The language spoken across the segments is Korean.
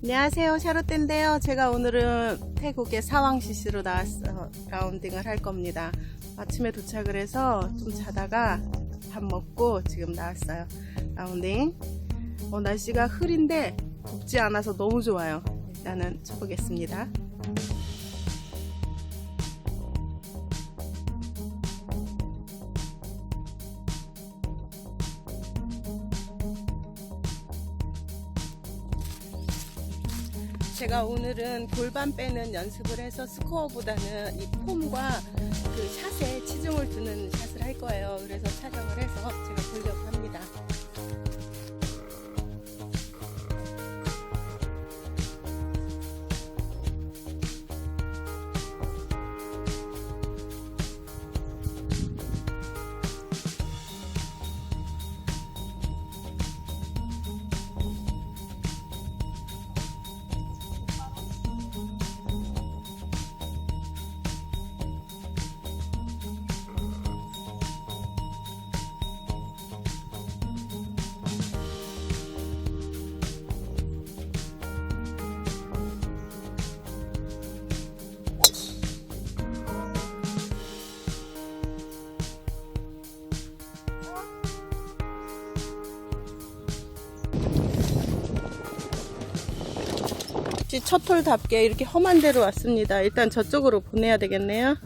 안녕하세요. 샤롯데인데요. 제가 오늘은 태국의 사왕시시로 나왔어 라운딩을 할 겁니다. 아침에 도착을 해서 좀 자다가 밥 먹고 지금 나왔어요. 라운딩. 어, 날씨가 흐린데 덥지 않아서 너무 좋아요. 일단은 쳐보겠습니다 제가 오늘은 골반 빼는 연습을 해서 스코어보다는 이 폼과 그 샷에 치중을 두는 샷을 할 거예요. 그래서 촬영 혹시 첫 홀답게 이렇게 험한 데로 왔습니다. 일단 저쪽으로 보내야 되겠네요.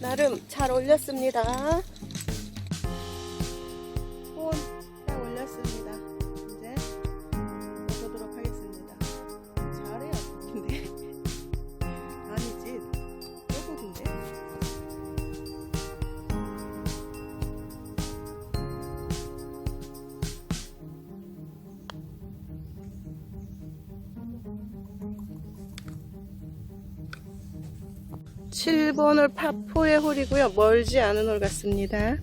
나름 잘 올렸습니다. 오늘 파4의 홀이고요. 멀지 않은 홀 같습니다.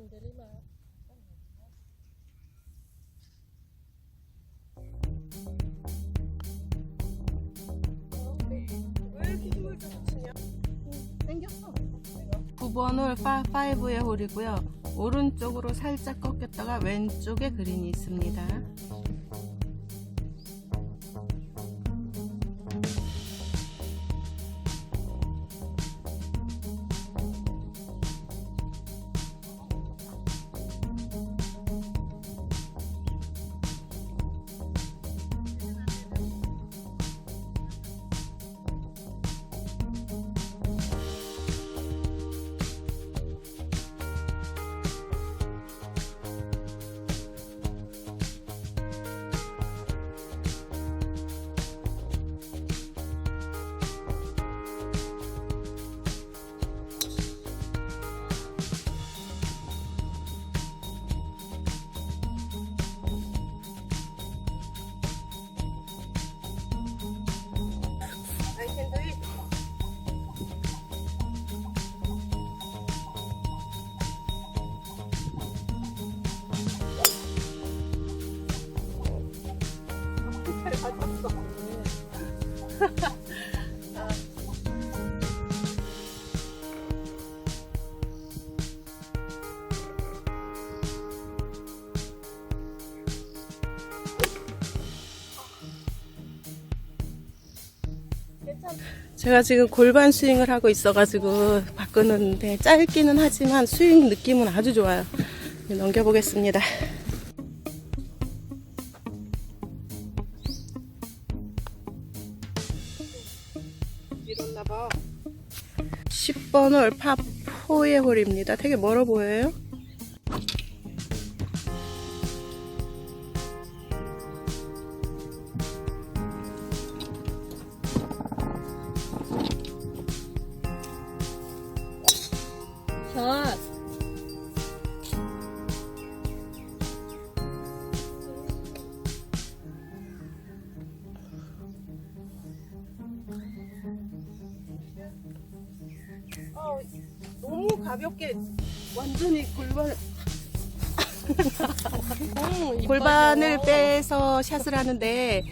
약간 내리막. 왜 이렇게 힘을 좀 치냐? 생겼어. 9번 홀 5의 홀이고요. 오른쪽으로 살짝 꺾였다가 왼쪽에 그린이 있습니다. 제가 지금 골반 스윙을 하고 있어가지고 바꾸는데 짧기는 하지만 스윙 느낌은 아주 좋아요. 넘겨보겠습니다. 밀었나봐. 10번 홀 파4의 홀입니다. 되게 멀어 보여요. 어, 너무 가볍게 완전히 골반을 음, 골반을 빼서 샷을 하는데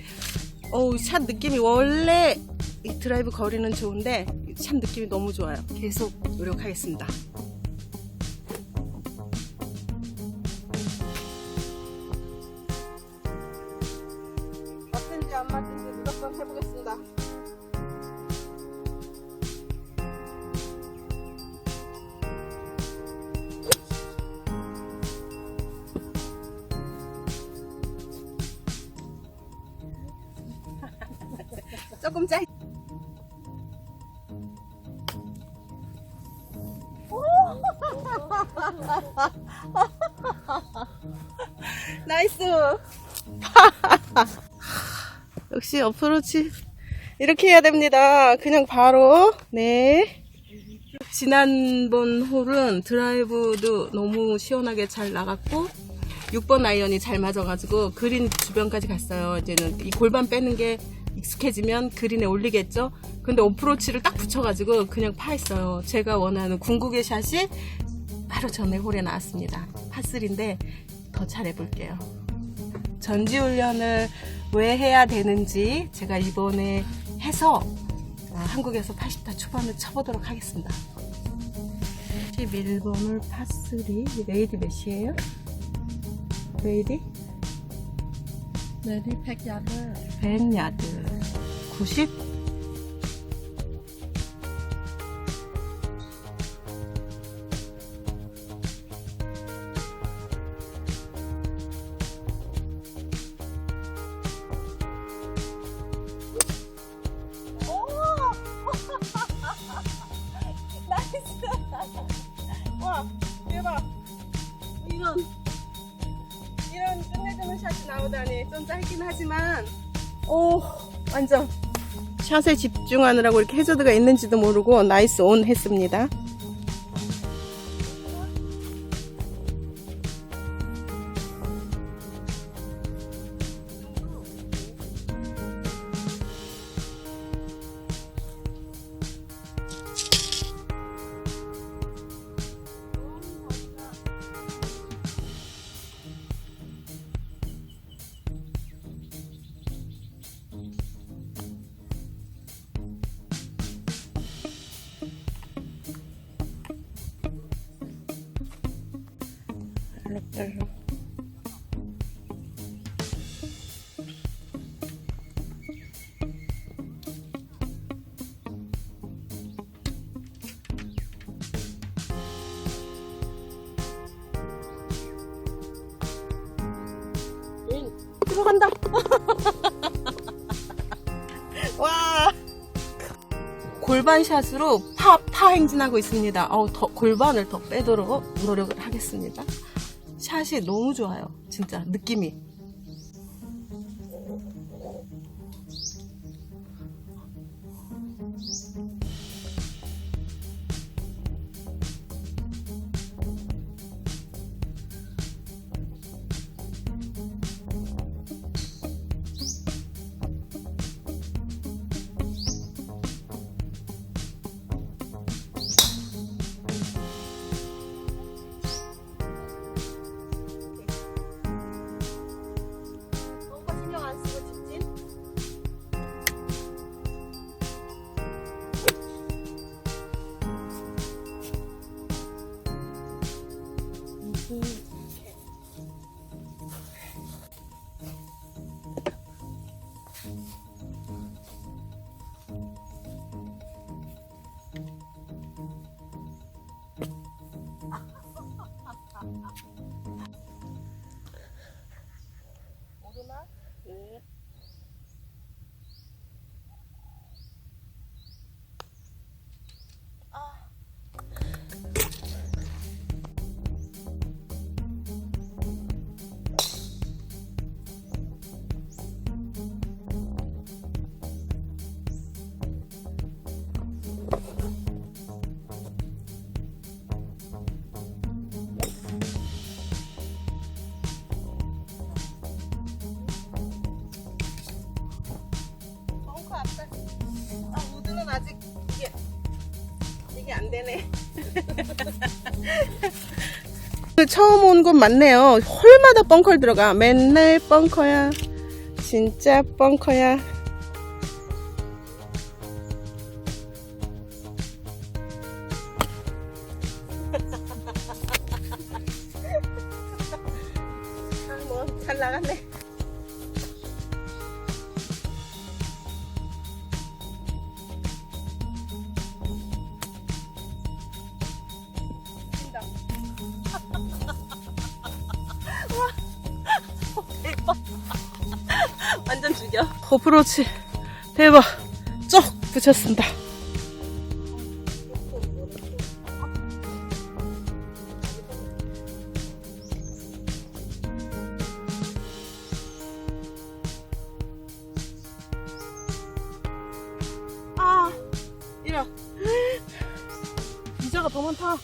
어우 샷 느낌이 원래 이 드라이브 거리는 좋은데 샷 느낌이 너무 좋아요. 계속 노력하겠습니다. 조금 짧. 나이스. 역시 어프로치 이렇게 해야 됩니다. 그냥 바로 네. 지난번 홀은 드라이브도 너무 시원하게 잘 나갔고 6번 아이언이 잘 맞아가지고 그린 주변까지 갔어요. 이제는 이 골반 빼는 게 익숙해지면 그린에 올리겠죠. 근데 어프로치를 딱 붙여가지고 그냥 파했어요. 제가 원하는 궁극의 샷이 바로 전에 홀에 나왔습니다. 파3인데 더 잘해볼게요. 전지훈련을 왜 해야 되는지 제가 이번에 해서 아, 한국에서 80타 초반을 쳐보도록 하겠습니다. 11번을 파3 레이디 몇이에요? 레이디? 레디 팩 야드. 100야드 90? 와 대박! 이런 이런 끝내주는 샷이 나오다니 좀 짧긴 하지만 오 완전 샷에 집중하느라고 이렇게 해저드가 있는지도 모르고 나이스 온 했습니다 알록달록 들어간다 와 골반 샷으로 파, 파 행진하고 있습니다. 어, 더, 골반을 더 빼도록 노력을 하겠습니다. 샷이 너무 좋아요. 진짜 느낌이. 처음 온 곳 맞네요. 홀마다 벙커 들어가. 맨날 벙커야. 진짜 벙커야. 어프로치 대박. 쭉 붙였습니다. 아, 이라. 이자가 더 많다.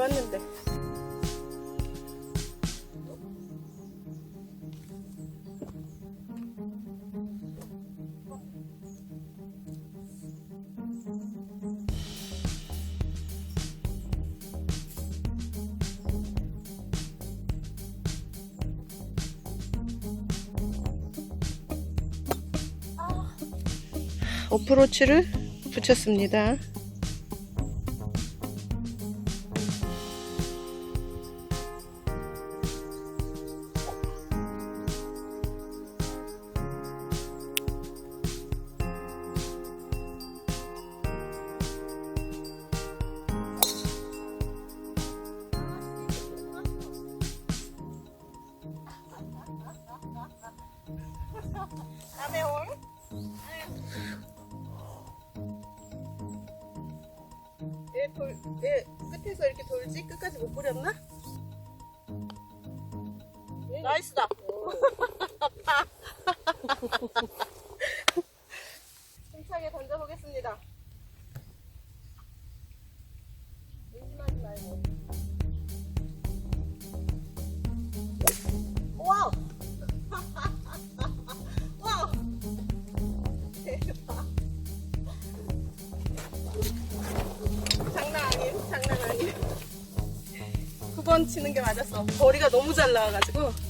되게 좋았는데. 어프로치를 붙였습니다. 나이스다. 힘차게 던져보겠습니다. 의심하지 말고. 와우! 대박. 장난 아님, 장난 아님. 9번 치는 게 맞았어. 거리가 너무 잘 나와가지고.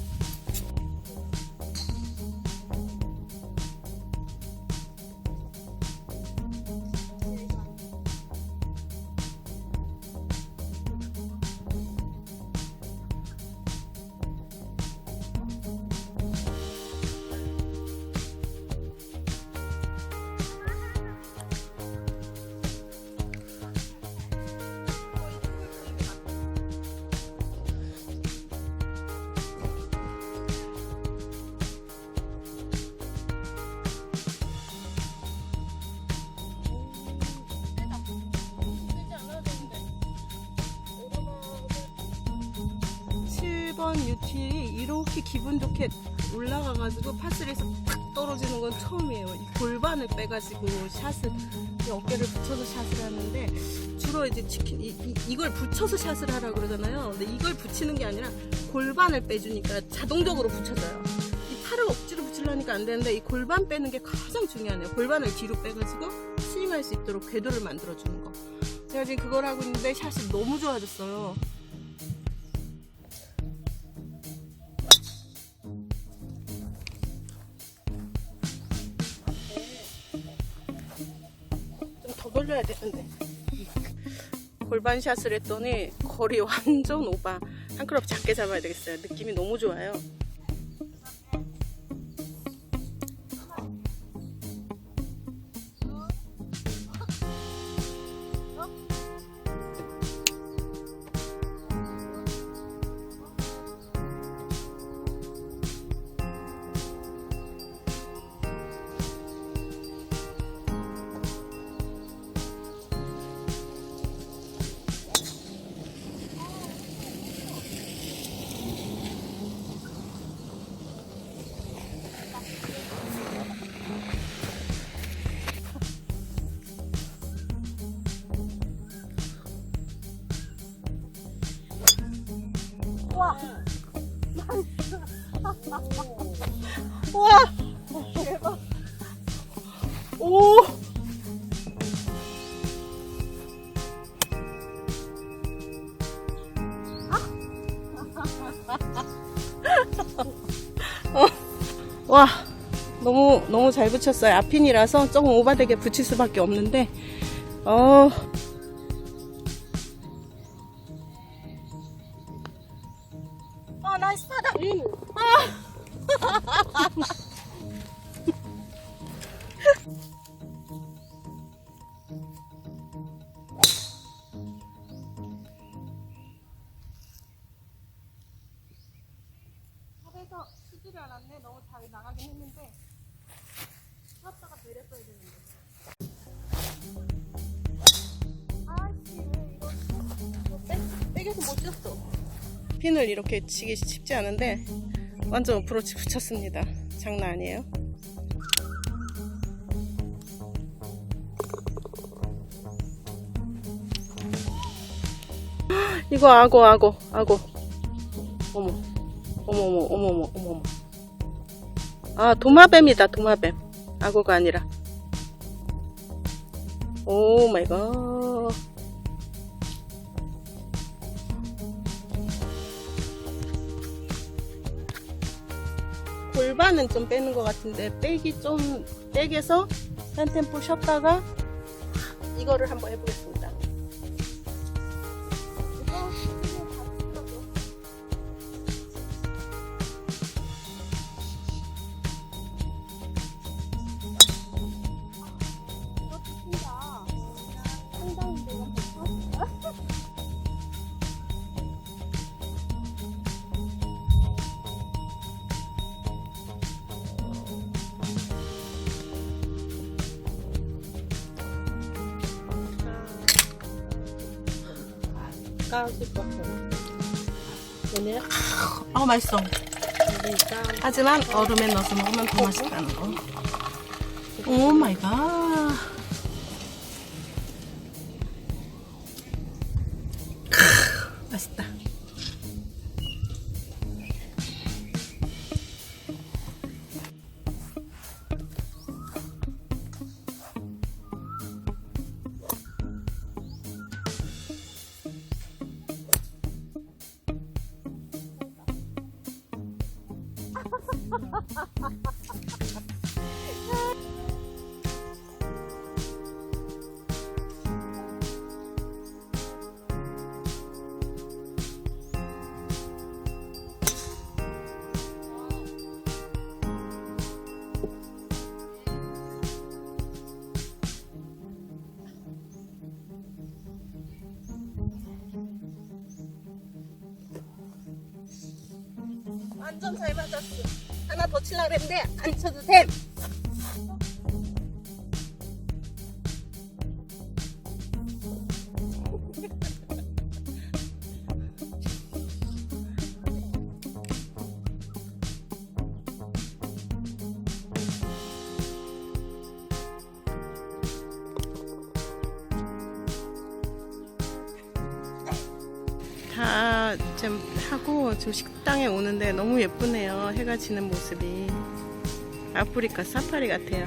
칠번 유틸이 이렇게 기분 좋게 올라가가지고 파스리에서 탁 떨어지는 건 처음이에요. 이 골반을 빼가지고 샷을 이 어깨를 붙여서 샷을 하는데 주로 이제 치킨 이, 이, 걸 붙여서 샷을 하라 그러잖아요. 근데 이걸 붙이는 게 아니라 골반을 빼주니까 자동적으로 붙여져요. 이 팔을 억지로 붙이려니까 안 되는데 이 골반 빼는 게 가장 중요하네요. 골반을 뒤로 빼가지고 스윙할 수 있도록 궤도를 만들어주는 거. 제가 지금 그걸 하고 있는데 샷이 너무 좋아졌어요. 더 돌려야 되는데. 골반 샷을 했더니 거리 완전 오바. 한 클럽 작게 잡아야 되겠어요. 느낌이 너무 좋아요. 와. 대박. 오. 어. 와. 너무 너무 잘 붙였어요. 앞핀이라서 조금 오바되게 붙일 수밖에 없는데 어. 아, 나이스 바다. 쳤어. 핀을 이렇게 치기 쉽지 않은데, 완전 어프로치 붙였습니다. 장난 아니에요. 이거 악어, 악어, 악어. 어머. 어머머, 어머머, 어머머. 아, 도마뱀이다, 도마뱀. 악어가 아니라. 오 마이 갓. 골반은 좀 빼는 것 같은데, 빼기 좀, 빼게서 한 템포 쉬었다가, 이거를 한번 해보겠습니다. 아, 맛있어. 하지만 얼음에 넣어서 먹으면 더 맛있다는 거. 오 마이 갓. 크, 맛있다. 완전 잘 맞았어. 하나 더 칠라 그랬는데 안 쳐도 돼. 다 지금 하고 지금 식당에 오는데 너무 예쁘네요. 해가 지는 모습이. 아프리카 사파리 같아요.